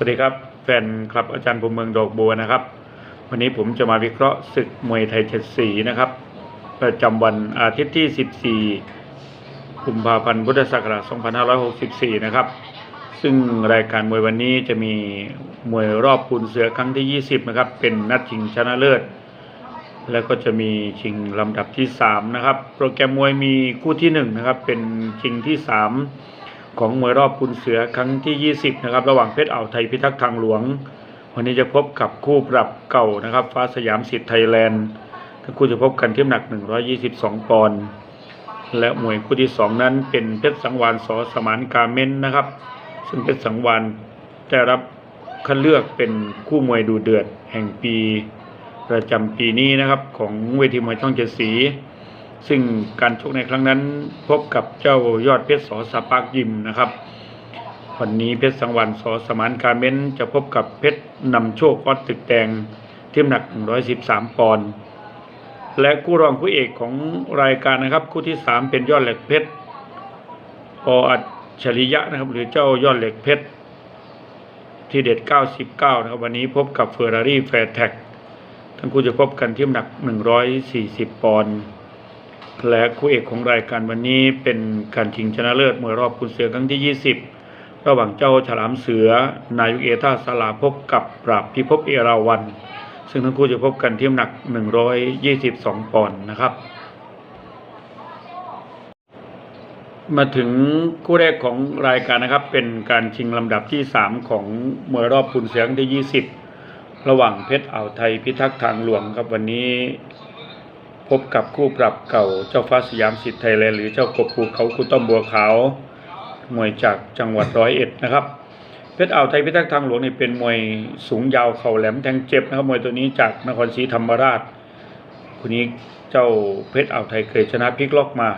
สวัสดีครับ แฟนคลับอาจารย์ภูมิเมืองดอกบัวนะครับ วันนี้ผมจะมาวิเคราะห์ศึกมวยไทยเจ็ดสีนะครับ ประจำวันอาทิตย์ที่ 14 กุมภาพันธ์พุทธศักราช 2564 นะครับ ซึ่งรายการมวยวันนี้จะมีมวยรอบปูนเสือครั้งที่ 20 นะครับ เป็นนัดชิงชนะเลิศ แล้วก็จะมีชิงลำดับที่ 3 นะครับ โปรแกรมมวยมีคู่ที่ 1 นะครับ เป็นชิงที่ 3 ของมวยรอบปุนเสือครั้งที่ 20 นะครับ ระหว่างเพชรอ่าวไทยพิทักษ์ทางหลวง วันนี้จะพบกับคู่ปรับเก่านะครับ ฟ้าสยามสิทธิ์ไทยแลนด์ทั้งคู่จะพบกันที่น้ำหนัก 122 ปอนด์และมวยคู่ที่ 2 นั้นเป็นเพชรสังวานสอสมานกาเมนนะครับ ซึ่งเพชรสังวานได้รับคัดเลือกเป็นคู่มวยดูเดือดแห่งปี ประจำปีนี้นะครับของเวทีมวยช่องเจ็ดสี ซึ่งการชกในครั้งนั้นพบกับเจ้ายอดเพชรสอสปากยิมนะครับ วันนี้เพชรสังวานสอสมานการเม้นจะพบกับเพชรนำโชคออดตึกแดงที่หนัก 113 ปอนด์และคู่รองคู่เอกของรายการนะครับ คู่ที่ 3 เป็นยอดเหล็กเพชรออัจฉริยะนะครับ หรือเจ้ายอดเหล็กเพชรที่เด็ด 99 นะครับ วันนี้พบกับเฟอร์รารี่แฟร์แท็กทั้งคู่จะพบกันที่หนัก 140 ปอนด์ และคู่เอกของรายการวันนี้เป็นการชิงชนะเลิศมวยรอบคุณเสือครั้งที่ 20 ระหว่างเจ้าฉลามเสือ นายุกเอท่าสลาพบกับปราบพิภพเอราวัน ซึ่งทั้งคู่จะพบกันที่น้ำหนัก 122 ปอนด์นะครับ มาถึงคู่แรกของรายการนะครับ เป็นการชิงลำดับที่ 3 ของมวยรอบคุณเสียงที่ 20 ระหว่างเพชรอ่าวไทยพิทักษ์ทางหลวงครับวันนี้ พบกับคู่ปรับเก่าเจ้าฟ้าสยามสิทธิ์ไทยแลนด์หรือเจ้ากบภูเขาคุณต้อมบัวขาวมวยจากจังหวัดร้อยเอ็ดนะครับเพชรอ่าวไทยพิทักษ์ทางหลวงนี่เป็นมวยสูงยาวเข่าแหลมแทงเจ็บนะครับมวยตัวนี้จากนครศรีธรรมราชคนนี้เจ้าเพชรอ่าวไทยเคยชนะพลิกล็อกมา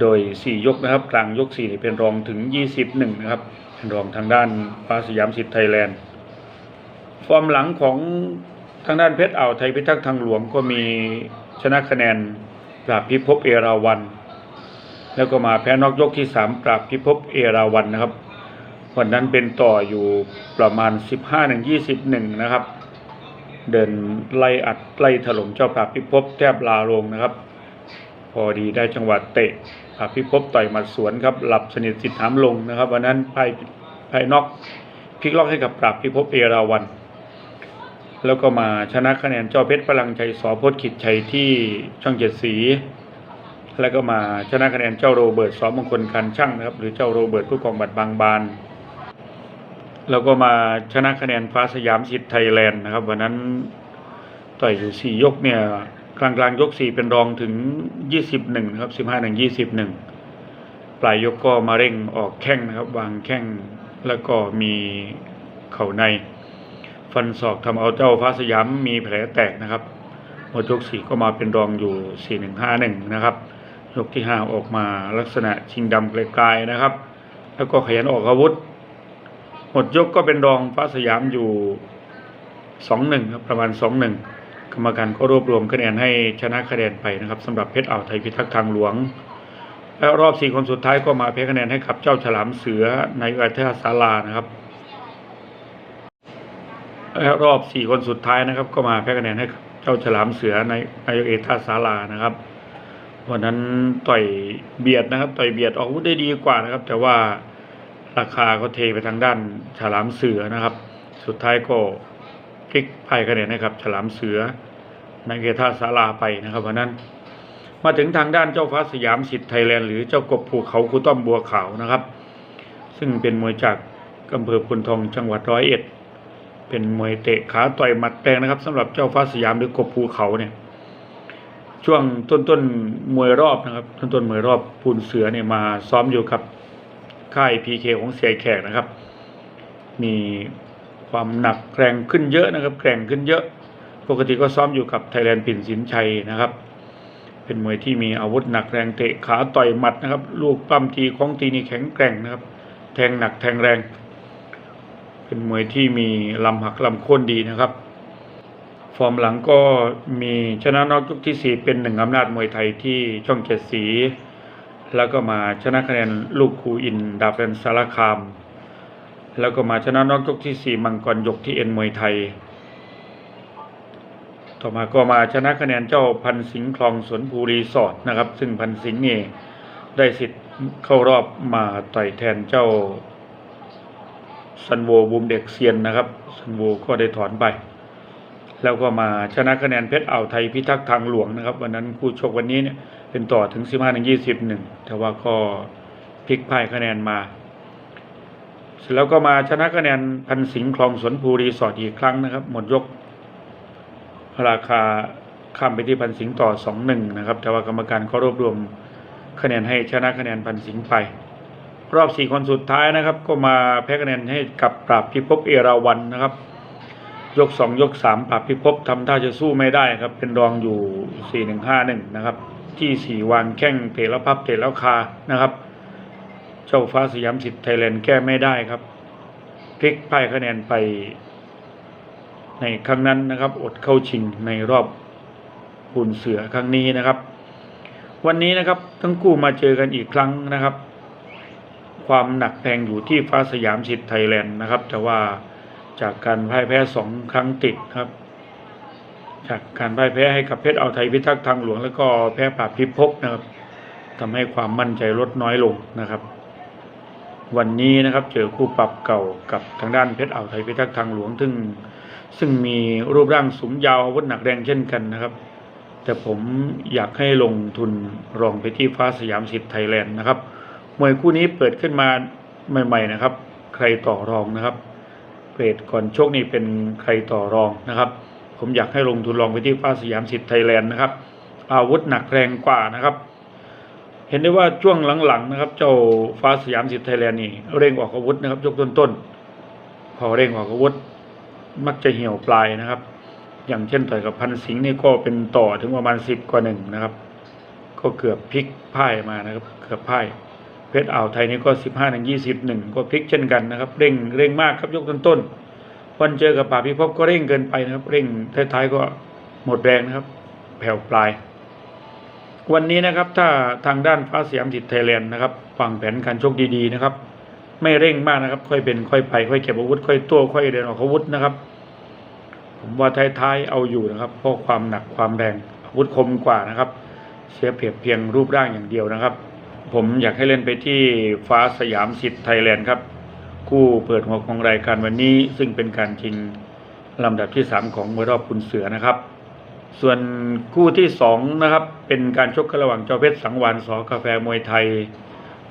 โดย 4 ยกนะครับ กลางยก4นี่เป็นรองถึง 21 นะครับเป็นรองทางด้านฟ้าสยามสิทธิ์ไทยแลนด์ฟอร์มหลังของทางด้านเพชรอ่าวไทยพิทักษ์ทางหลวงก็มี ชนะคะแนนปราบพิภพเอราวัน แล้วก็มาแพ้นอกยกที่3ปราบพิภพเอราวันนะครับ วันนั้นเป็นต่ออยู่ประมาณ15 1 21นะครับ เดินไล่อัดไล่ถล่มเจ้าปราบพิภพแทบลาลงนะครับ พอดีได้จังหวะเตะปราบพิภพต่อยหมัดสวนครับ หลับสนิทสิทธิ์หามลงนะครับ วันนั้นไพ่ไพ่นอกพลิกล็อกให้กับปราบพิภพเอราวัน แล้วก็มาชนะคะแนนเจ้าเพชรพลังชัยสอพจน์ขิดชัยที่ช่องเจ็ดสี แล้วก็มาชนะคะแนนเจ้าโรเบิร์ตสอมงคลการช่างนะครับ หรือเจ้าโรเบิร์ตผู้กองบัตรบางบาน แล้วก็มาชนะคะแนนฟ้าสยามสิทธิ์ไทยแลนด์นะครับวันนั้นต่อยอยู่สี่ยกเนี่ยกลางกลางๆยกสี่เป็นรองถึงยี่สิบหนึ่งครับสิบห้าหนึ่งยี่สิบหนึ่งปลายยกก็มาเร่งออกแข้งนะครับ วางแข้งแล้วก็มีเข่าใน ฟันศอกทำเอาเจ้าฟ้าสยามมีแผลแตกนะครับหมดยกสี่ก็มาเป็นรองอยู่สี่หนึ่งห้าหนึ่งนะครับ ยกที่ห้าออกมาลักษณะชิงดำไกลๆนะครับ แล้วก็ขยันออกอาวุธ หมดยกก็เป็นรองฟ้าสยามอยู่สองหนึ่งครับประมาณสองหนึ่งกรรมการก็รวบรวมคะแนนให้ชนะคะแนนไปนะครับสำหรับเพชรอ่าวไทยพิทักษ์ทางหลวง แล้วรอบสี่คนสุดท้ายก็มาแพ้คะแนนให้กับเจ้าฉลามเสือในอัธยาศาลานะครับ รอบสี่คนสุดท้ายนะครับ ก็มาแพ้คะแนนให้เจ้าฉลามเสือในนายกเอกท่าศาลานะครับวันนั้นต่อยเบียดนะครับ ต่อยเบียดออกอาวุธได้ดีกว่านะครับ แต่ว่าราคาก็เทไปทางด้านฉลามเสือนะครับ สุดท้ายก็พลิกพ่ายคะแนนให้กับ ฉลามเสือนายกเอกท่าศาลาไปนะครับวันนั้นมาถึงทางด้านเจ้าฟ้าสยามสิทธิ์ไทยแลนด์หรือเจ้ากบภูเขาคูต้อมบัวขาวนะครับ ซึ่งเป็นมวยจากอำเภอพุนทองจังหวัดร้อยเอ็ด เป็นมวยเตะขาต่อยหมัดแรงนะครับสำหรับเจ้าฟ้าสยามหรือกบภูเขาเนี่ย ช่วงต้นต้นมวยรอบนะครับ ต้นต้นมวยรอบปูนเสือเนี่ยมาซ้อมอยู่กับค่ายพีเคของเสียแขกนะครับ มีความหนักแรงขึ้นเยอะนะครับแกร่งขึ้นเยอะ ปกติก็ซ้อมอยู่กับไทยแลนด์ปิ่นสินชัยนะครับ เป็นมวยที่มีอาวุธหนักแรงเตะขาต่อยหมัดนะครับ ลูกปั้มทีของตีนี่แข็งแกร่งนะครับ แทงหนักแทงแรง เป็นมวยที่มีลำหักลำโค่นดีนะครับ ฟอร์มหลังก็มีชนะนอกยกที่สี่เป็นหนึ่งอำนาจมวยไทยที่ช่องเจ็ดสี แล้วก็มาชนะคะแนนลูกคูอิน ดาบเรนสารคาม แล้วก็มาชนะน็อกยกที่สี่มังกรยกที่เอ็นมวยไทย ต่อมาก็มาชนะคะแนนเจ้าพันสิงห์คลองสวนภูรีสอร์ทนะครับ ซึ่งพันสิงห์นี่ได้สิทธิ์เข้ารอบมาต่อยแทนเจ้า ซันโวบูมเด็กเซียนนะครับซันโวก็ได้ถอนไป แล้วก็มาชนะคะแนนเพชรอ่าวไทยพิทักษ์ทางหลวงนะครับ วันนั้นคู่ชกวันนี้เนี่ยเป็นต่อถึง 15ถึง20หนึ่งแต่ว่าก็พลิกพ่ายคะแนนมาเสร็จแล้วก็มาชนะคะแนนพันสิงห์คลองสวนภูรีสอร์ทอีกครั้งนะครับ หมดยกราคาข้ามไปที่พันสิงห์ต่อสองหนึ่งนะครับ แต่ว่ากรรมการก็รวบรวมคะแนนให้ชนะคะแนนพันสิงห์ไป รอบสี่คนสุดท้ายนะครับ ก็มาแพ้คะแนนให้กับปราบพิภพเอราวันนะครับ ยกสองยกสามปราบพิภพทำท่าจะสู้ไม่ได้ครับ เป็นรองอยู่สี่หนึ่งห้าหนึ่งนะครับ ที่สี่วางแข้งเตะแล้วพับเตะแล้วคานะครับ เจ้าฟ้าสยามสิทธิ์ไทยแลนด์แก้ไม่ได้ครับพลิกพ่ายคะแนนไป ในครั้งนั้นนะครับ อดเข้าชิงในรอบหุ่นเสือครั้งนี้นะครับ วันนี้นะครับทั้งคู่มาเจอกันอีกครั้งนะครับ ความหนักแพงอยู่ที่ฟ้าสยามสิทธิ์ไทยแลนด์นะครับ แต่ว่าจากการพ่ายแพ้สองครั้งติดครับ จากการพ่ายแพ้ให้กับเพชรเอาไทยพิทักษ์ทางหลวง แล้วก็แพ้ปราบพิภพนะครับทำให้ความมั่นใจลดน้อยลงนะครับ วันนี้นะครับเจอคู่ปรับเก่ากับทางด้านเพชรอ่าวไทยพิทักษ์ทางหลวงซึ่งซึ่งมีรูปร่างสูงยาวอาวุธหนักแรงเช่นกันนะครับ แต่ผมอยากให้ลงทุนรองไปที่ฟ้าสยามสิทธิ์ไทยแลนด์นะครับ มวยคู่นี้เปิดขึ้นมาใหม่ ๆ นะครับ ใครต่อรองนะครับเกรดก่อนชกนี่เป็นใครต่อรองนะครับ ผมอยากให้ลงทุนรองไปที่ฟ้าสยามสิทธิ์ไทยแลนด์นะครับ อาวุธหนักแรงกว่านะครับ เห็นได้ว่าช่วงหลังๆนะครับ เจ้าฟ้าสยามสิทธิ์ไทยแลนด์นี่เร่งออกอาวุธนะครับยกต้นๆพอเร่งออกอาวุธ มักจะเหี่ยวปลายนะครับ อย่างเช่นต่อยกับพันสิงห์นี่ก็เป็นต่อถึงประมาณสิบกว่าหนึ่งนะครับ ก็เกือบพลิกพ่ายมานะครับ เกือบพ่าย เพชรอ่าวไทยนี่ก็สิบห้าถึงยี่สิบหนึ่งก็พลิกเช่นกันนะครับ เร่งเร่งมากครับยกต้นๆวันเจอกับป่าพิภพก็เร่งเกินไปนะครับ เร่งท้ายๆก็หมดแรงนะครับ แผ่วปลาย วันนี้นะครับถ้าทางด้านฟ้าสยามสิทธิ์ไทยแลนด์นะครับวางแผนการชกดีๆนะครับ ไม่เร่งมากนะครับ ค่อยเป็นค่อยไป ค่อยเก็บอาวุธค่อยตัวค่อยเดินออกอาวุธนะครับ ผมว่าท้ายๆเอาอยู่นะครับเพราะความหนักความแรงอาวุธคมกว่านะครับ เสียเปรียบเพียงรูปร่างอย่างเดียวนะครับ ผมอยากให้เล่นไปที่ฟ้าสยามสิทธิ์ไทยแลนด์ครับ คู่เปิดหัวของรายการวันนี้ ซึ่งเป็นการชิงลำดับที่ 3 ของมวยรอบคุณเสือนะครับ ส่วนคู่ที่2นะครับเป็นการชกกันระหว่างเจ้าเพชรสังวานสอกาแฟมวยไทย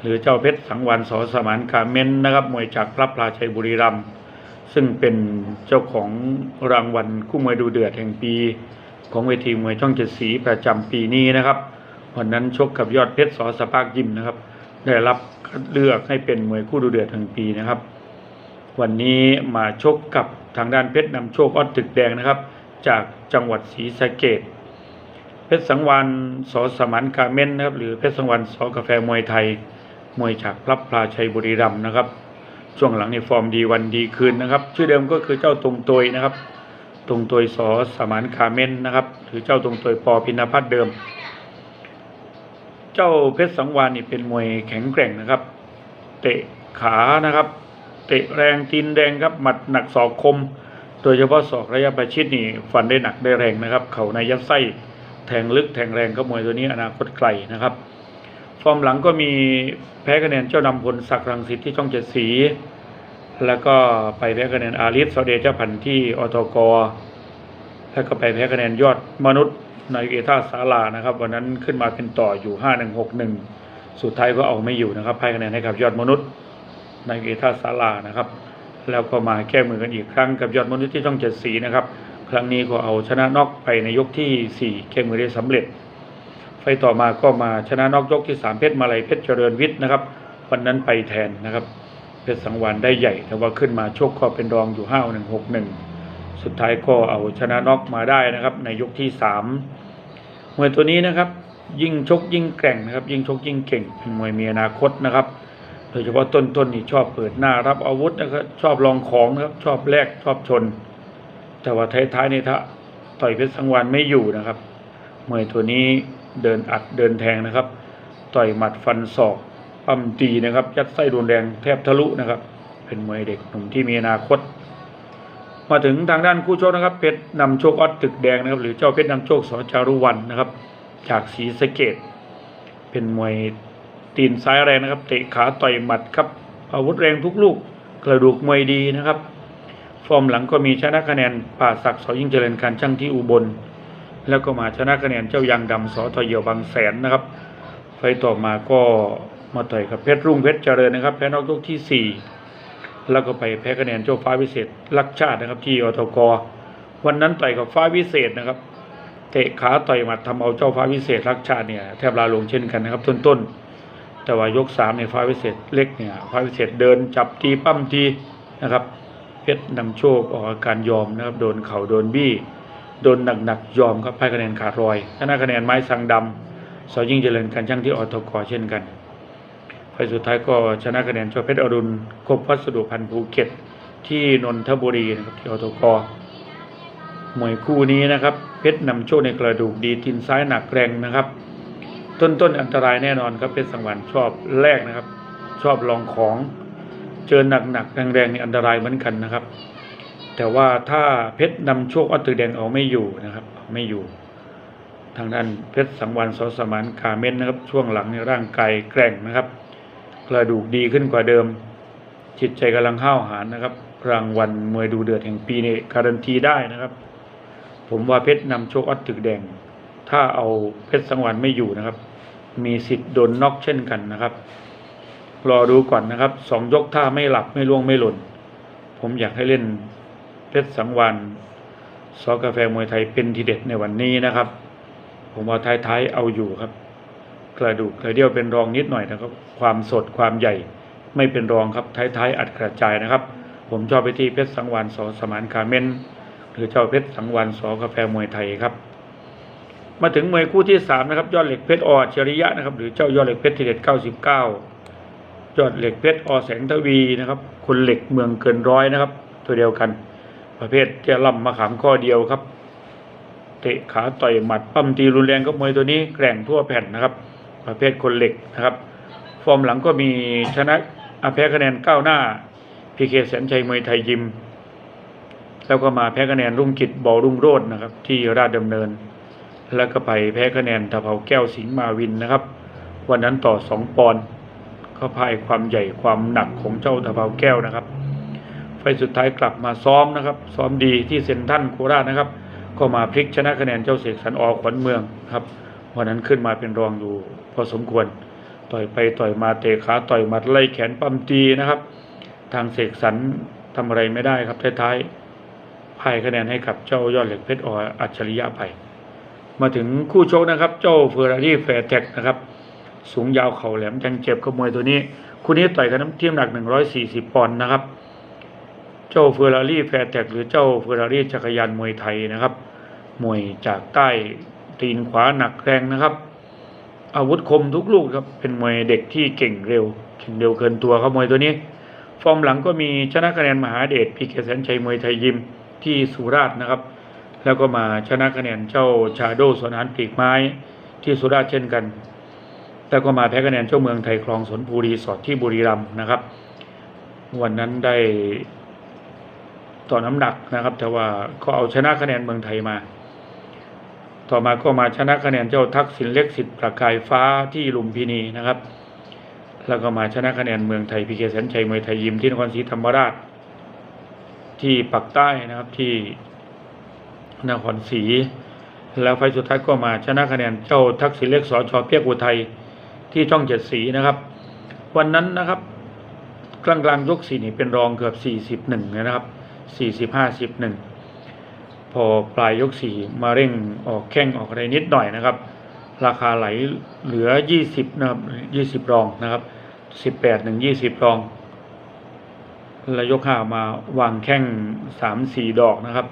หรือเจ้าเพชรสังวานสอสมานกาเมนนะครับมวยจากพระพลาชัยบุรีรัมย์ซึ่งเป็นเจ้าของรางวัลคู่มวยดูเดือดแห่งปี ของเวทีมวยช่องเจ็ดสีประจำปีนี้นะครับ วันนั้นชกกับยอดเพชรสอสปากยิมนะครับ ได้รับคัดเลือกให้เป็นมวยคู่ดูเดือดแห่งปีนะครับ วันนี้มาชกกับทางด้านเพชรนำโชคออดตึกแดงนะครับ จากจังหวัดศรีสะเกดเพชรสังวานสอสมานกาเมนนะครับหรือเพชรสังวานสอกาแฟมวยไทย มวยจากพระพลาชัยบุรีรัมย์นะครับ ช่วงหลังในฟอร์มดีวันดีคืนนะครับ ชื่อเดิมก็คือเจ้าตรงตยนะครับตรงตยสอสมานคาเมนนะครับหรือเจ้าตรงตยปอพินพัฒน์เดิม เจ้าเพชรสังวานนี่เป็นมวยแข็งแกร่งนะครับ เตะขานะครับ เตะแรงตีนแดงครับหมัดหนักศอกคม โดยเฉพาะศอกระยะประชิดนี่ฟันได้หนักได้แรงนะครับ เข่าในยัดไส้แทงลึกแทงแรงก็มวยตัวนี้อนาคตไกลนะครับ ฟอร์มหลังก็มีแพ้คะแนนเจ้านำพลศักดิ์รังสิตที่ช่องเจ็ดสี แล้วก็ไปแพ้คะแนนอาริสเสาเดเจ้าพันที่อตกแล้วก็ไปแพ้คะแนนยอดมนุษย์ ในเอท่าสาลานะครับ วันนั้นขึ้นมาเป็นต่ออยู่ห้าหนึ่งหกหนึ่งสุดท้ายก็เอาไม่อยู่นะครับให้คะแนนให้กับยอดมนุษย์ในเอท่าสาลานะครับ แล้วก็มาแก้มือกันอีกครั้งกับยอดมนุษย์ที่ช่องเจ็ดสีนะครับ ครั้งนี้ก็เอาชนะน็อกไปในยกที่สี่แก้มือได้สำเร็จ ไฟต่อมาก็มาชนะนอกยกที่สามเพชรมาลัยเพชรเจริญวิทย์นะครับ วันนั้นไปแทนนะครับ เพชรสังวานได้ใหญ่ แต่ว่าขึ้นมาโชคก็เป็นรองอยู่ห้าหนึ่งหกหนึ่งสุดท้ายก็เอาชนะน็อกมาได้นะครับ ในยกที่สา มวยตัวนี้นะครับยิ่งชกยิ่งแกร่งนะครับ ยิ่งชกยิ่งเก่งเป็นมวยมีอนาคตนะครับ โดยเฉพาะต้นๆนี่ชอบเปิดหน้ารับอาวุธนะครับชอบลองของนะครับชอบแลกชอบชน แต่ว่าท้ายๆนี่ถ้าต่อยเพชรสังวานไม่อยู่นะครับมวยตัวนี้เดินอัดเดินแทงนะครับ ต่อยหมัดฟันศอกปั้มตีนะครับยัดไส้รุนแรงแทบทะลุนะครับ เป็นมวยเด็กหนุ่มที่มีอนาคต มาถึงทางด้านคู่ชกนะครับเพชรนำโชคออดตึกแดงนะครับ หรือเจ้าเพชรนำโชคสจารุวันนะครับ จากศรีสะเกดเป็นมวยตีนซ้ายแรงนะครับ เตะขาต่อยหมัดครับ อาวุธแรงทุกลูกกระดูกมวยดีนะครับ ฟอร์มหลังก็มีชนะคะแนนป่าศักดิ์สอยิ่งเจริญการช่างที่อุบล แล้วก็มาชนะคะแนนเจ้ายางดำสอทอเยวบางแสนนะครับ ไฟต์ต่อมาก็มาต่อยกับเพชรรุ่งเพชรเจริญนะครับแพ้นอกยกที่สี่ แล้วก็ไปแพ้คะแนนเจ้าฟ้าวิเศษลักชาตินะครับ ที่อทกวันนั้นต่อยกับฟ้าวิเศษนะครับเตะขาต่อยหมัดทำเอาเจ้าฟ้าวิเศษลักชาติเนี่ยแทบลาลงเช่นกันนะครับต้นๆแต่ว่ายกสามในยฟ้าวิเศษเล็กเนี่ยฟ้าวิเศษเดินจับตีปั้มทีนะครับเพชรนำโชคออกอาการยอมนะครับโดนเข่าโดนบี้โดนหนักๆยอมครับพ่ายคะแนนขาดรอยชนะคะแนนไม้สังดำสอยิ่งเจริญการช่างที่อทกเช่นกัน ไฟสุดท้ายก็ชนะคะแนนเจ้าเพชรอรุณกบวัสดุพันธ์ภูเก็ต ที่นนทบุรีนะครับที่อทกมวยคู่นี้นะครับ เพชรนำโชคในกระดูกดีทินซ้ายหนักแรงนะครับ ต้นต้นอันตรายแน่นอนครับเพชรสังวรชอบแรกนะครับ ชอบลองของเจอหนักๆแรงๆนี่อันตรายเหมือนกันนะครับ แต่ว่าถ้าเพชรนำโชคอัตตึกแดงเอาไม่อยู่นะครับไม่อยู่ ทางด้านเพชรสังวรสอสมานคาเมนนะครับ ช่วงหลังในร่างกายแกร่งนะครับ กระดูกดีขึ้นกว่าเดิม จิตใจกำลังห้าวหาญนะครับ รางวัลมวยดูเดือดแห่งปีนี้การันตีได้นะครับ ผมว่าเพชรนำโชคอัตตึกแดง ถ้าเอาเพชรสังวรไม่อยู่นะครับ มีสิทธิ์โดนน็อกเช่นกันนะครับ รอดูก่อนนะครับสองยกถ้าไม่หลับไม่ล่วงไม่หล่น ผมอยากให้เล่นเพชรสังวรซอกาแฟมวยไทยเป็นทีเด็ดในวันนี้นะครับ ผมว่าท้ายๆเอาอยู่ครับ กระดูกกระเดี่ยวเป็นรองนิดหน่อยนะครับ ความสดความใหญ่ไม่เป็นรองครับท้ายๆอัดกระจายนะครับ ผมชอบไปที่เพชรสังวรสอสมานคาเมนหรือเจ้าเพชรสังวรสอกาแฟมวยไทยครับ มาถึงมวยคู่ที่สามนะครับ ยอดเหล็กเพชรออัจริยะนะครับ หรือเจ้ายอดเหล็กเพชรทีเด็ดเก้าสิบเก้ายอดเหล็กเพชรอแสงทวีนะครับคนเหล็กเมืองเกินร้อยนะครับ ตัวเดียวกัน ประเภทเจ้าล่ำมะขามข้อเดียวครับ เตะขาต่อยหมัดปั้มตีรุนแรงกับมวยตัวนี้แกร่งทั่วแผ่นนะครับ ประเภทคนเหล็กนะครับ ฟอร์มหลังก็มีชนะอาแพ้คะแนนก้าวหน้าพีเคแสนชัยมวยไทยยิม แล้วก็มาแพ้คะแนนรุ่งกิจบอรุ่งโรจน์นะครับ ที่ราชดำเนิน แล้วก็ไปแพ้คะแนนตะเภาแก้วสิงห์มาวินนะครับ วันนั้นต่อสองปอนด์ก็พ่ายความใหญ่ความหนักของเจ้าตะเภาแก้วนะครับ ไฟสุดท้ายกลับมาซ้อมนะครับ ซ้อมดีที่เซนทันโคราชนะครับ ก็มาพลิกชนะคะแนนเจ้าเสกสรรอขวัญเมืองครับวันนั้นขึ้นมาเป็นรองอยู่ อสมควร ต่อยไปต่อยมาเตะขาต่อยหมัดไล่แขนปั้มตีนะครับ ทางเสกสรรทำอะไรไม่ได้ครับท้ายๆพ่ายคะแนนให้กับเจ้ายอดเหล็กเพชรออัจฉริยะไปมาถึงคู่ชกนะครับ เจ้าเฟอร์รารี่แฟร์แท็กนะครับสูงยาวเข่าแหลมจังเจ็บกับมยตัวนี้ คู่นี้ต่อยกันน้ำเทียมหนัก 140 ปอนด์นะครับ เจ้าเฟอร์รารี่แฟร์แท็กหรือเจ้าเฟอร์รารี่จักรยานมวยไทยนะครับ มวยจากใต้ตีนขวาหนักแรงนะครับ อาวุธคมทุกลูกครับเป็นมวยเด็กที่เก่งเร็วเก่งเร็วเกินตัวครับมวยตัวนี้ ฟอร์มหลังก็มีชนะคะแนนมหาเดชพีเคแสนชัยมวยไทยยิมที่สุราษฎร์นะครับ แล้วก็มาชนะคะแนนเจ้าชาโดสวนหานปีกไม้ที่สุราษฎร์เช่นกัน แล้วก็มาแพ้คะแนนเจ้าเมืองไทยคลองสนบุรีสอดที่บุรีรัมย์นะครับ วันนั้นได้ต่อน้ำหนักนะครับ แต่ว่าก็เอาชนะคะแนนเมืองไทยมา ต่อมาก็มาชนะคะแนนเจ้าทักษิณเล็กสิทธิ์ประกายฟ้าที่ลุมพินีนะครับ แล้วก็มาชนะคะแนนเมืองไทยพีเคแสนชัยมวยไทยยิมที่นครศรีธรรมราช ที่ปักใต้นะครับที่นครศรีแล้วไฟสุดท้ายก็มาชนะคะแนนเจ้าทักษิณเล็กสอชอเปียกอุทัยที่ช่องเจ็ดสีนะครับ วันนั้นนะครับกลางกลางๆยกสี่นี่เป็นรองเกือบสี่สิบหนึ่งนะครับสี่สิบห้าสิบหนึ่ง อปลายยกสี่มาเร่งออกแข้งออกอะไรนิดหน่อยนะครับ ราคาไหลเหลือยี่สิบนะครับยี่สิบรองนะครับสิบแปดหนึ่งยี่สิบรอง แล้วยกห้ามาวางแข้งสามสี่ดอกนะครับ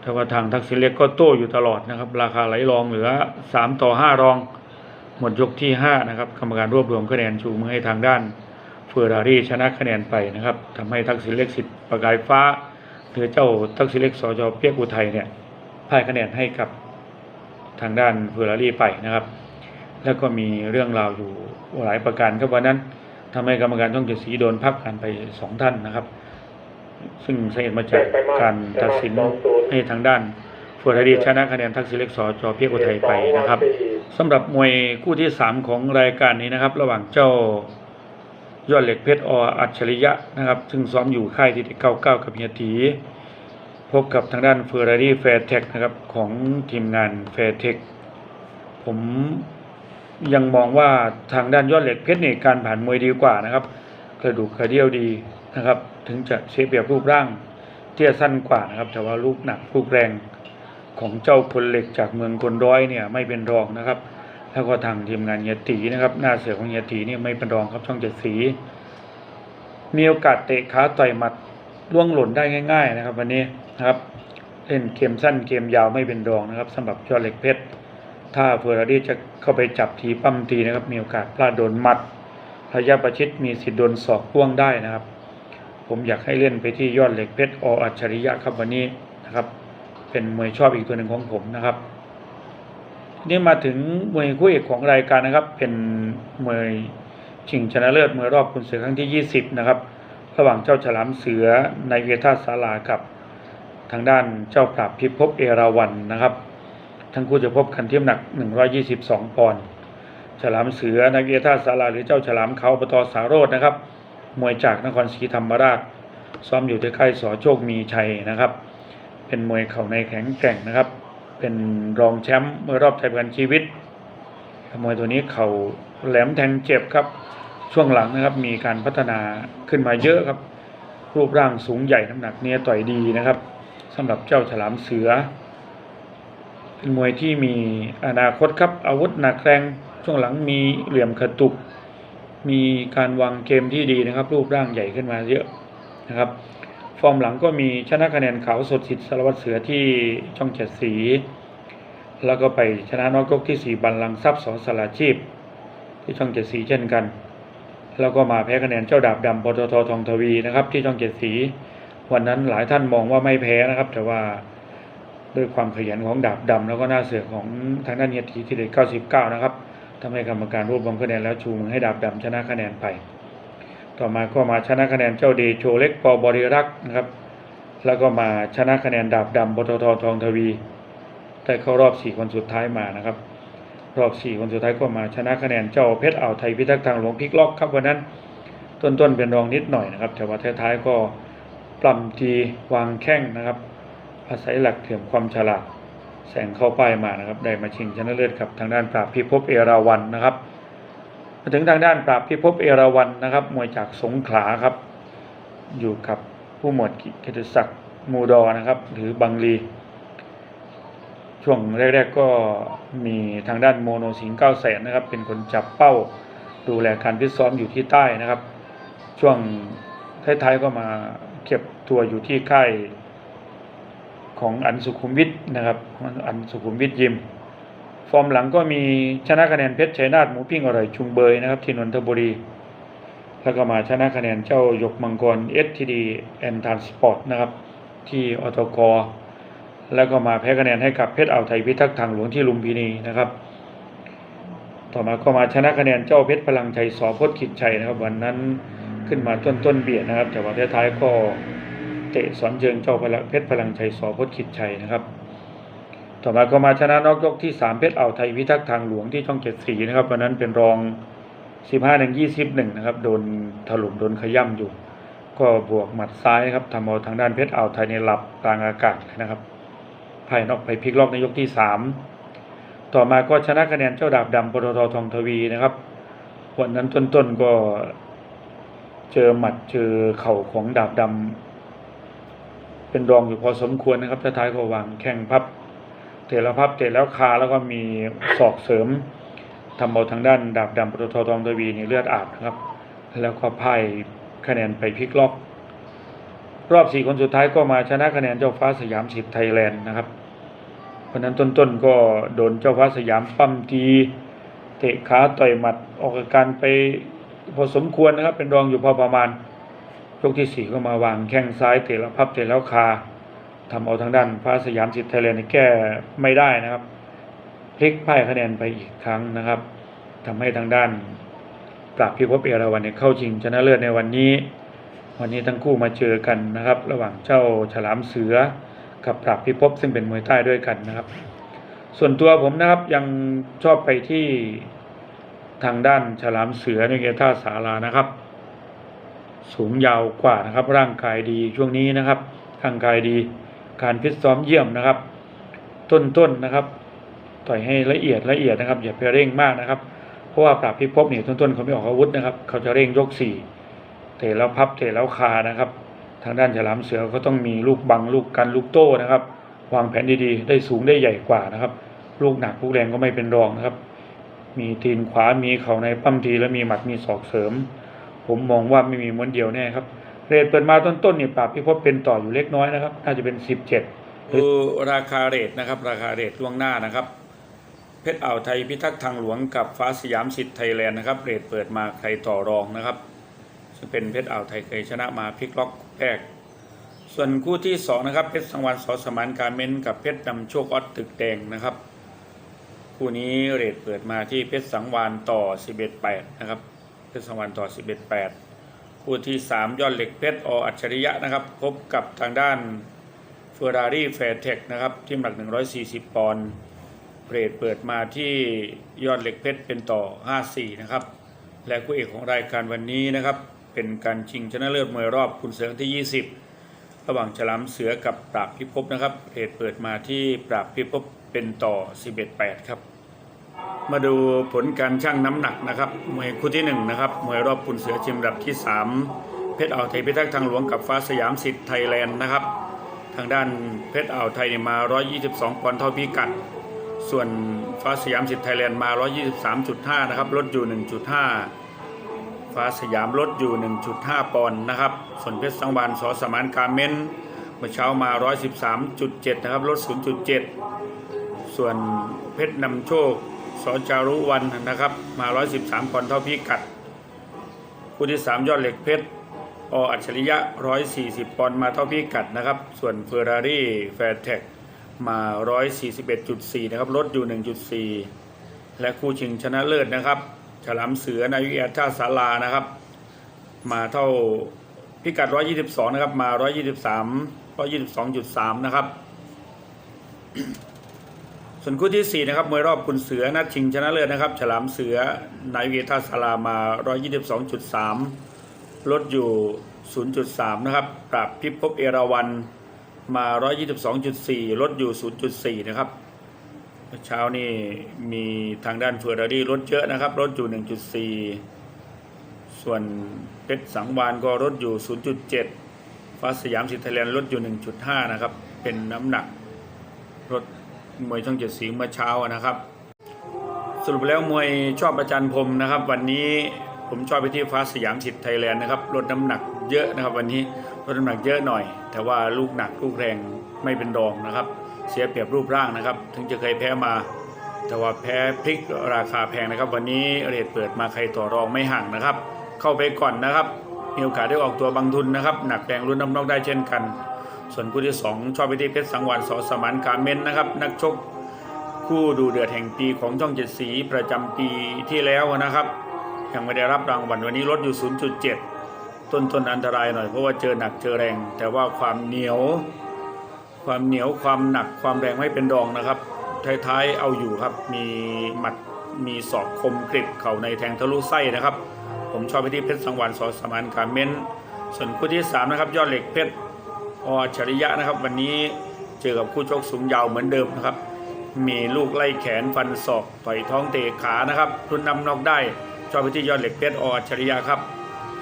แต่ว่าทางทักษิณเล็กก็โต้อยู่ตลอดนะครับ ราคาไหลรองเหลือสามต่อห้ารอง หมดยกที่ห้านะครับ กรรมการรวบรวมคะแนนชูมือให้ทางด้านเฟอร์รารี่ชนะคะแนนไปนะครับทำให้ทักษิณเล็กสิทธิ์ประกายฟ้า หรือเจ้าทักษิณเล็กสจเปียกอุทัยเนี่ยพ่ายคะแนนให้กับทางด้านเฟอร์รารี่ไปนะครับ แล้วก็มีเรื่องราวอยู่หลายประการครับวันนั้นทำให้กรรมการช่องเจ็ดสีโดนพักการไปสองท่านนะครับ ซึ่งสาเหตุมาจากการตัดสินให้ทางด้านเฟอร์รารี่ชนะคะแนนทักษิณเล็กสอจอเพียกอุทัยไปนะครับสำหรับมวยคู่ที่สามของรายการนี้นะครับ ระหว่างเจ้า ยอดเหล็กเพชรออัจฉริยะนะครับ ซึ่งซ้อมอยู่ค่ายที่เก้าเก้ากับเฮียตีพบกับทางด้านเฟอร์รารี่แฟร์เทคนะครับ ของทีมงานแฟร์เทคผมยังมองว่าทางด้านยอดเหล็กเพชรเนี่ยการผ่านมวยดีกว่านะครับ กระดูกกระเดี่ยวดีนะครับ ถึงจะเสียเปรียบรูปร่างเตี้ยสั้นกว่านะครับ แต่ว่าลูกหนักลูกแรงของเจ้าพลเหล็กจากเมืองคนร้อยเนี่ยไม่เป็นรองนะครับ แล้วก็ทางทีมงานเฮียตีนะครับ หน้าเสือของเฮียตีนี่ไม่เป็นรองครับช่องเจ็ดสี มีโอกาสเตะขาต่อยหมัดล่วงหล่นได้ง่าย ๆ นะครับ วันนี้นะครับเล่นเกมสั้นเกมยาวไม่เป็นรองนะครับสำหรับยอดเหล็กเพชรถ้าเฟอร์รารี่จะเข้าไปจับทีปั้มทีนะครับ มีโอกาสพลาดโดนหมัดระยะประชิดมีสิทธิ์โดนศอกพ่วงได้นะครับ ผมอยากให้เล่นไปที่ยอดเหล็กเพชรออัจฉริยะครับวันนี้นะครับ เป็นมวยชอบอีกตัวหนึ่งของผมนะครับ นี่มาถึงมวยคู่เอกของรายการนะครับ เป็นมวยชิงชนะเลิศมวยรอบคุณเสือครั้งที่ 20 นะครับ ระหว่างเจ้าฉลามเสือในเวทาศาลากับทางด้านเจ้าปราบพิภพเอราวันนะครับ ทั้งคู่จะพบกันที่น้ำหนัก 122 ปอนด์ฉลามเสือในเกียรติศาลาหรือเจ้าฉลามเขาปตสารโรดนะครับ มวยจากนครศรีธรรมราช ซ้อมอยู่ที่ค่ายสอโชคมีชัยนะครับ เป็นมวยเข่าในแข็งแกร่งนะครับ เป็นรองแชมป์เมื่อรอบไทยประกันชีวิตมวยตัวนี้เขาแหลมแทงเจ็บครับ ช่วงหลังนะครับมีการพัฒนาขึ้นมาเยอะครับ รูปร่างสูงใหญ่น้ำหนักเนี่ยต่อยดีนะครับสำหรับเจ้าฉลามเสือ เป็นมวยที่มีอนาคตครับอาวุธหนักแรงช่วงหลังมีเหลี่ยมกระตุก มีการวางเกมที่ดีนะครับ รูปร่างใหญ่ขึ้นมาเยอะนะครับ ฟอร์มหลังก็มีชนะคะแนนขาวสดสิทธิ์สารวัตรเสือที่ช่องเจ็ดสี แล้วก็ไปชนะนอกยกที่สี่บัลลังทรัพย์สอสลาชีพ ที่ช่องเจ็ดสีเช่นกัน แล้วก็มาแพ้คะแนนเจ้าดาบดำปตททองทวีนะครับ ที่ช่องเจ็ดสี วันนั้นหลายท่านมองว่าไม่แพ้นะครับ แต่ว่าด้วยความขยันของดาบดำแล้วก็หน้าเสือของทางด้านเฮียทีที่เด็ด99นะครับทำให้กรรมการรวบรวมคะแนนแล้วชูมือให้ดาบดำชนะคะแนนไป ต่อมาก็มาชนะคะแนนเจ้าเดโชเล็กปอบริรักษ์นะครับ แล้วก็มาชนะคะแนนดาบดำปตททองทวีได้เข้ารอบ4คนสุดท้ายมานะครับ รอบ4คนสุดท้ายก็มาชนะคะแนนเจ้าเพชรอ่าวไทยพิทักษ์ทางหลวงพลิกล็อกครับวันนั้นต้นๆเป็นรองนิดหน่อยนะครับแต่ว่าท้ายๆก็ปล้ำทีวางแข้งนะครับ อาศัยหลักเถื่อมความฉลาดแสงเข้าป้ายมานะครับ ได้มาชิงชนะเลิศกับทางด้านปราบพิภพเอราวันนะครับ มาถึงทางด้านปราบพิภพเอราวันนะครับ มวยจากสงขลาครับ อยู่กับผู้หมวดกิติศักดิ์มูดอนะครับ หรือบังลี ช่วงแรก ๆก็มีทางด้านโมโนสิงห์เก้าแสนนะครับ เป็นคนจับเป้าดูแลการฟิซ้อมอยู่ที่ใต้นะครับ ช่วงท้ายๆก็มาเก็บตัวอยู่ที่ค่ายของอันสุขุมวิทนะครับอันสุขุมวิทยิม ฟอร์มหลังก็มีชนะคะแนนเพชรชัยนาทหมูปิ้งอร่อยชุงเบยนะครับที่นนทบุรี แล้วก็มาชนะคะแนนเจ้าหยกมังกรเอสทีดีแอนทานสปอร์ตนะครับที่อตกแล้วก็มาแพ้คะแนนให้กับเพชรอ่าวไทยพิทักษ์ทางหลวงที่ลุมพินีนะครับ ต่อมาก็มาชนะคะแนนเจ้าเพชรพลังชัยสอพจน์ขิดชัยนะครับ วันนั้นขึ้นมาต้นต้นเบียดนะครับแต่ว่าท้ายๆก็เตะสอนเชิงเจ้าพลังเพชรพลังชัยสอพจน์ขิดชัยนะครับ ต่อมาก็มาชนะนอกยกที่สามเพชรอ่าวไทยพิทักษ์ทางหลวงที่ช่องเจ็ดสีนะครับวันนั้นเป็นรองสิบห้าหนึ่งยี่สิบหนึ่งนะครับโดนถล่มโดนขย่ำอยู่ ก็บวกหมัดซ้ายนะครับทำเอาทางด้านเพชรอ่าวไทยในหลับกลางอากาศนะครับภายนอกไปพลิกล็อกในยกที่สามต่อมาก็ชนะคะแนนเจ้าดาบดำปตททองทวีนะครับวันนั้นต้นๆก็เจอหมัดเจอเข่าของดาบดำเป็นรองอยู่พอสมควรนะครับท้ายก็วางแข้งพับ เตะแล้วพับเตะแล้วคาแล้วก็มีศอกเสริมทำเอาทางด้านดาบดำปตททองทวีนี่เลือดอาบนะครับ แล้วก็พ่ายคะแนนไปพลิกล็อก รอบสี่คนสุดท้ายก็มาชนะคะแนนเจ้าฟ้าสยามสิทธิ์ไทยแลนด์นะครับเพราะนั้นต้นๆก็โดนเจ้าฟ้าสยามปั้มทีเตะขาต่อยหมัดออกอาการไปพอสมควรนะครับ เป็นรองอยู่พอประมาณยกที่สี่ก็มาวางแข้งซ้ายเตะแล้วพับเตะแล้วคา ทำเอาทางด้านฟ้าสยามสิทธิ์ไทยแลนด์แก้ไม่ได้นะครับพลิกพ่ายคะแนนไปอีกครั้งนะครับทำให้ทางด้านปราบพิภพเอราวัณเนี่ยเข้าชิงชนะเลิศในวันนี้ วันนี้ทั้งคู่มาเจอกันนะครับ ระหว่างเจ้าฉลามเสือกับปราบพิภพซึ่งเป็นมวยใต้ด้วยกันนะครับ ส่วนตัวผมนะครับยังชอบไปที่ทางด้านฉลามเสือในเกท่าสารานะครับ สูงยาวกว่านะครับร่างกายดีช่วงนี้นะครับร่างกายดี การฟิตซ้อมเยี่ยมนะครับ ต้นๆนะครับ ต่อยให้ละเอียดละเอียดนะครับ อย่าไปเร่งมากนะครับ เพราะว่าปราบพิภพเนี่ยต้นๆเขาไม่ออกอาวุธนะครับ เขาจะเร่งยกสี่เตะแล้วพับเตะแล้วคานะครับ ทางด้านฉลามเสือเขาต้องมีลูกบังลูกกันลูกโต้นะครับ วางแผนดีๆ ได้สูงได้ใหญ่กว่านะครับ ลูกหนักลูกแรงก็ไม่เป็นรองนะครับ มีตีนขวามีเข่าในปั้มทีและมีหมัดมีศอกเสริม ผมมองว่าไม่มีม้วนเดียวแน่ครับ เรทเปิดมาต้นๆนี่ปราบพิภพเป็นต่ออยู่เล็กน้อยนะครับ น่าจะเป็นสิบเจ็ดดูราคาเรทนะครับ ราคาเรทล่วงหน้านะครับ เพชรอ่าวไทยพิทักษ์ทางหลวงกับฟ้าสยามสิทธิ์ไทยแลนด์นะครับ เรทเปิดมาใครต่อรองนะครับซึ่งเป็นเพชรอ่าวไทยเคยชนะมาพลิกล็อกแรกส่วนคู่ที่สองนะครับเพชรสังวานสอสมานการเม้นกับเพชรนำโชคออดตึกแดงนะครับ คู่นี้เรทเปิดมาที่เพชรสังวานต่อ 11-8 นะครับเพชรสังวานต่อ 11-8 คู่ที่ 3 ยอดเหล็กเพชรออัจฉริยะนะครับ พบกับทางด้านเฟอร์รารี่แฟร์เทคนะครับที่หนัก 140 ปอนด์เรทเปิดมาที่ยอดเหล็กเพชรเป็นต่อ 5-4 นะครับ และคู่เอกของรายการวันนี้นะครับ เป็นการชิงชนะเลิศมวยรอบคุณเสือที่ 20 ระหว่างฉลามเสือกับปราบพิภพนะครับเรทเปิดมาที่ปราบพิภพเป็นต่อ 11-8 ครับ มาดูผลการชั่งน้ำหนักนะครับมวยคู่ที่1นะครับมวยรอบคุณเสือชิมระดับที่ 3 เพชรอ่าวไทยพิทักษ์ทางหลวงกับฟ้าสยามสิทธิ์ไทยแลนด์นะครับทางด้านเพชรอ่าวไทยมา 122ปอนด์เท่าพิกัด ส่วนฟ้าสยามสิทธิ์ไทยแลนด์มา 123.5 นะครับลดอยู่ 1.5 ฟ้าสยามลดอยู่ 1.5 ปอนด์นะครับส่วนเพชรสังวานสอสมานการเมนเมื่อเช้ามา 113.7 นะครับลด 0.7 ส่วนเพชรนำโชค สอจารุวันนะครับมา113ปอนด์เท่าพิกัด คู่ที่ 3 ยอดเหล็กเพชรออัจฉริยะ 140 ปอนด์มาเท่าพิกัดนะครับ ส่วนเฟอร์รารี่แฟร์เทคมา 141.4 นะครับ ลดอยู่ 1.4 และคู่ชิงชนะเลิศนะครับ ฉลามเสือนายุเอียท่าสารานะครับ มาเท่าพิกัด 122 นะครับ มา 123 122.3 นะครับ ส่วนคู่ที่ 4 นะครับมวยรอบคุณเสือนัดชิงชนะเลิศนะครับ ฉลามเสือนายเวทาสารามา 122.3 ลดอยู่ 0.3 นะครับ ปรับพิภพเอราวันมา 122.4 ลดอยู่ 0.4 นะครับ เช้านี่มีทางด้านเฟอร์รารี่ลดเยอะนะครับ ลดอยู่ 1.4 ส่วนเพชรสังวานก็ลดอยู่ 0.7 ฟ้าสยามสิทธิ์ไทยแลนด์ลดอยู่ 1.5 นะครับ เป็นน้ำหนักลด มวยช่องเจ็ดสีเมื่อเช้านะครับ สรุปแล้วมวยชอบอาจารย์พรมนะครับ วันนี้ผมชอบไปที่ฟ้าสยามสิทธิ์ไทยแลนด์นะครับลดน้ำหนักเยอะนะครับ วันนี้ลดน้ำหนักเยอะหน่อย แต่ว่าลูกหนักลูกแรงไม่เป็นรองนะครับ เสียเปรียบรูปร่างนะครับ ถึงจะเคยแพ้มา แต่ว่าแพ้พลิกราคาแพงนะครับ วันนี้เรทเปิดมาใครต่อรองไม่ห่างนะครับ เข้าไปก่อนนะครับมีโอกาสได้ออกตัวบางทุนนะครับ หนักแรงรุ่นน้ำนอกได้เช่นกัน ส่วนคู่ที่ 2 ชอบไปที่เพชรสังวานสอสมานกาเมนนะครับ นักชกคู่ดูเดือดแห่งปีของช่องเจ็ดสีประจำปีที่แล้วนะครับ ยังไม่ได้รับรางวัลวันนี้ลดอยู่ 0.7 ต้นต้นอันตรายหน่อยเพราะว่าเจอหนักเจอแรง แต่ว่าความเหนียว ความเหนียวความหนักความแรงไม่เป็นรองนะครับท้ายๆเอาอยู่ครับมีหมัดมีศอกคมกริบเข่าในแทงทะลุไส้นะครับ ผมชอบไปที่เพชรสังวานสอสมานกาเมนส่วนคู่ที่สามนะครับ ยอดเหล็กเพชร ออัจฉริยะนะครับ วันนี้เจอกับคู่ชกสูงยาวเหมือนเดิมนะครับ มีลูกไล่แขนฟันศอกต่อยท้องเตะขานะครับทุนนำนอกได้ชอบไปที่ยอดเหล็กเพชรออัจฉริยะครับ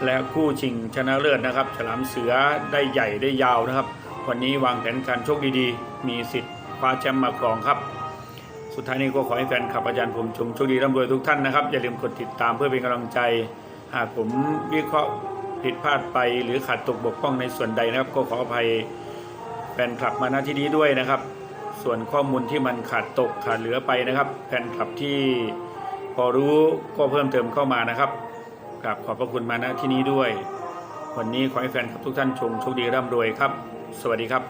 และคู่ชิงชนะเลิศนะครับ ฉลามเสือได้ใหญ่ได้ยาวนะครับ วันนี้วางแผนการโชคดีๆ มีสิทธิ์คว้าแชมป์มาครองครับสุดท้ายนี้ก็ขอให้แฟนคลับอาจารย์ผมชมโชคดีร่ำรวยทุกท่านนะครับ อย่าลืมกดติดตามเพื่อเป็นกำลังใจ หากผมวิเคราะห์ ผิดพลาดไปหรือขาดตกบกพร่องในส่วนใดนะครับ ก็ขออภัยแฟนคลับมาณที่นี้ด้วยนะครับ ส่วนข้อมูลที่มันขาดตกขาดเหลือไปนะครับแฟนคลับที่พอรู้ก็เพิ่มเติมเข้ามานะครับกราบขอบพระคุณมาณที่นี้ด้วย วันนี้ขอให้แฟนคลับทุกท่านชมโชคดีร่ำรวยครับ สวัสดีครับ